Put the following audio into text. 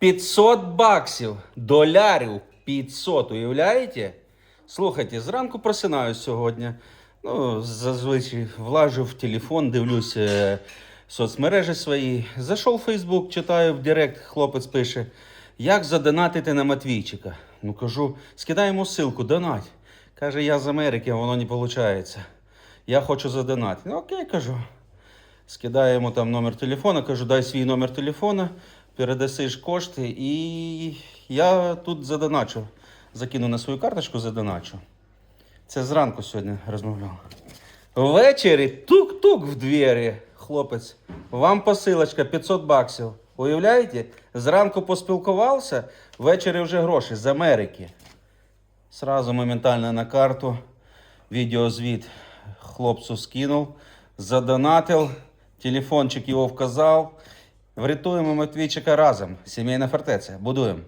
500 баксів, долярів 500, уявляєте? Слухайте, зранку просинаюсь сьогодні. Ну, зазвичай влажу в телефон, дивлюсь е, соцмережі свої. Зайшов в Фейсбук, читаю в Директ, хлопець пише, як задонатити на Матвійчика. Ну кажу, скидай йому ссылку, донать. Каже, я з Америки, а воно не виходить. Я хочу задонатити. Ну окей, кажу. Скидаю йому там номер телефона, кажу, дай свій номер телефона, передасиш кошти, і я тут задоначу. Закину на свою карточку, задоначу. Це зранку сьогодні розмовляв. Ввечері тук-тук в двері, хлопець. Вам посилочка 500 баксів. Уявляєте? Зранку поспілкувався, ввечері вже гроші з Америки. Сразу моментально на карту. Відеозвіт хлопцу скинув, задонатив, телефончик його вказав. Врятуємо Матвійчика разом. Сімейна фортеця. Будуємо.